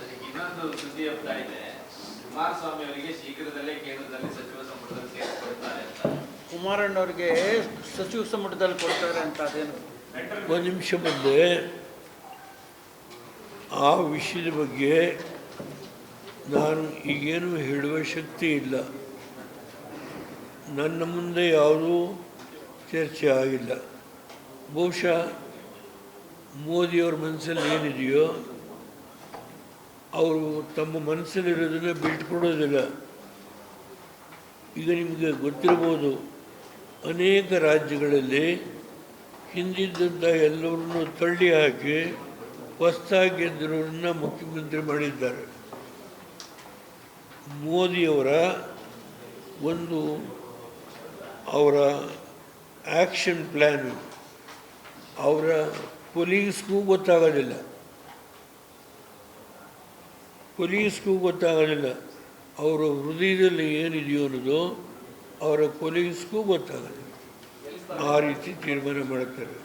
ಸರಿ, ಇನ್ನೊಂದು ಸುದ್ದಿ ಹಬ್ತಾ ಇದೆ. ಕುಮಾರಸ್ವಾಮಿ ಅವರಿಗೆ ಶೀಘ್ರದಲ್ಲೇ ಕೇಂದ್ರದಲ್ಲಿ ಸಚಿವ ಸಂಪುಟದಲ್ಲಿ ಸೇರಿಸಿಕೊಳ್ತಾರೆ ಅಂತ. ಕುಮಾರಣ್ಣವ್ರಿಗೆ ಸಚಿವ ಸಂಪುಟದಲ್ಲಿ ಕೊಡ್ತಾರೆ ಅಂತ ಅದೇನು? ಒಂದು ನಿಮಿಷ ಮುಂದೆ ಆ ವಿಷಯದ ಬಗ್ಗೆ ನಾನು ಈಗೇನು ಹೇಳುವ ಶಕ್ತಿ ಇಲ್ಲ. ನನ್ನ ಮುಂದೆ ಯಾವುದೂ ಚರ್ಚೆ ಆಗಿಲ್ಲ. ಬಹುಶಃ ಮೋದಿಯವ್ರ ಮನಸ್ಸಲ್ಲಿ ಏನಿದೆಯೋ ಅವರು ತಮ್ಮ ಮನಸ್ಸಲ್ಲಿರೋದನ್ನು ಬಿಟ್ಕೊಡೋದಿಲ್ಲ ಈಗ ನಿಮಗೆ ಗೊತ್ತಿರ್ಬೋದು, ಅನೇಕ ರಾಜ್ಯಗಳಲ್ಲಿ ಹಿಂದಿದ್ದಂಥ ಎಲ್ಲರನ್ನು ತಳ್ಳಿ ಹಾಕಿ ಹೊಸದಾಗಿ ಮುಖ್ಯಮಂತ್ರಿ ಮಾಡಿದ್ದಾರೆ. ಮೋದಿಯವರ ಒಂದು ಅವರ ಆ್ಯಕ್ಷನ್ ಪ್ಲ್ಯಾನು ಅವರ ಪೊಲೀಸ್ಗೂ ಗೊತ್ತಾಗೋದಿಲ್ಲ. ಪೊಲೀಸ್ಗೂ ಗೊತ್ತಾಗಲಿಲ್ಲ. ಅವರ ಹೃದಯದಲ್ಲಿ ಏನಿದೆಯೋ ಅನ್ನೋದು ಅವರ ಪೊಲೀಸ್ಗೂ ಗೊತ್ತಾಗಲಿಲ್ಲ. ಆ ರೀತಿ ತೀರ್ಮಾನ ಮಾಡ್ತಾರೆ.